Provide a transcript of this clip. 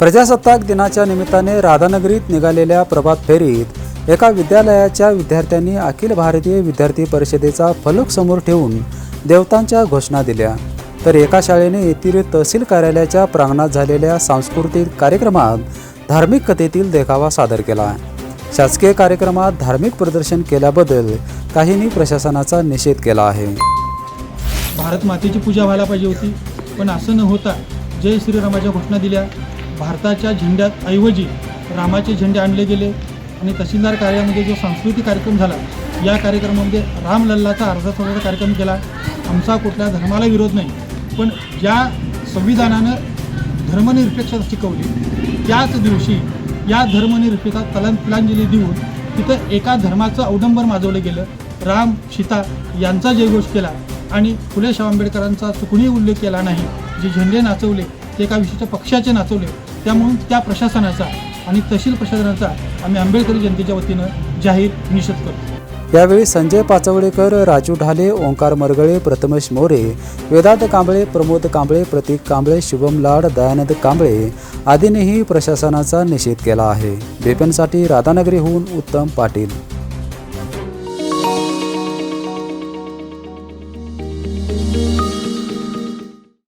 प्रजासत्ताक दिनाच्या निमित्ताने राधानगरीत निघालेल्या प्रभात फेरीत एका विद्यालयाच्या विद्यार्थ्यांनी अखिल भारतीय विद्यार्थी परिषदेचा फलक समोर ठेवून देवतांच्या घोषणा दिल्या. तर एका शाळेने येथील तहसील कार्यालयाच्या प्रांगणात झालेल्या सांस्कृतिक कार्यक्रमात धार्मिक कथेतील देखावा सादर केला. शासकीय कार्यक्रमात धार्मिक प्रदर्शन केल्याबद्दल काहींनी प्रशासनाचा निषेध केला आहे. भारत मातेची पूजा व्हायला पाहिजे होती पण असं न होता जय श्रीरामाच्या घोषणा दिल्या. भारताच्या झेंड्यात ऐवजी रामाचे झेंडे आणले गेले आणि तहसीलदार कार्यामध्ये जो सांस्कृतिक कार्यक्रम झाला या कार्यक्रमामध्ये रामलल्लाचा अर्धा तासाचा कार्यक्रम केला. आमचा कुठल्या धर्माला विरोध नाही पण ज्या संविधानानं धर्मनिरपेक्षता शिकवली त्याच दिवशी या धर्मनिरपेक्षता तलन तिलांजली देऊन तिथं एका धर्माचं अवडंबर माजवलं गेलं. राम सीता यांचा जयघोष केला आणि फुले शाह आंबेडकरांचा चुकूनही उल्लेख केला नाही. जे झेंडे नाचवले ते एका विशिष्ट पक्षाचे नाचवले. त्यामुळं त्या प्रशासनाचा आणि तहसील प्रशासनाचा आम्ही आंबेडकरी जनतेच्या वतीनं जाहीर निषेध करतो. यावेळी संजय पाचवडेकर राजू ढाले ओंकार मरगळे प्रथमेश मोरे वेदांत कांबळे प्रमोद कांबळे प्रतीक कांबळे शुभम लाड दयानंद कांबळे आदींनीही प्रशासनाचा निषेध केला आहे. बेपनसाठी राधानगरीहून उत्तम पाटील.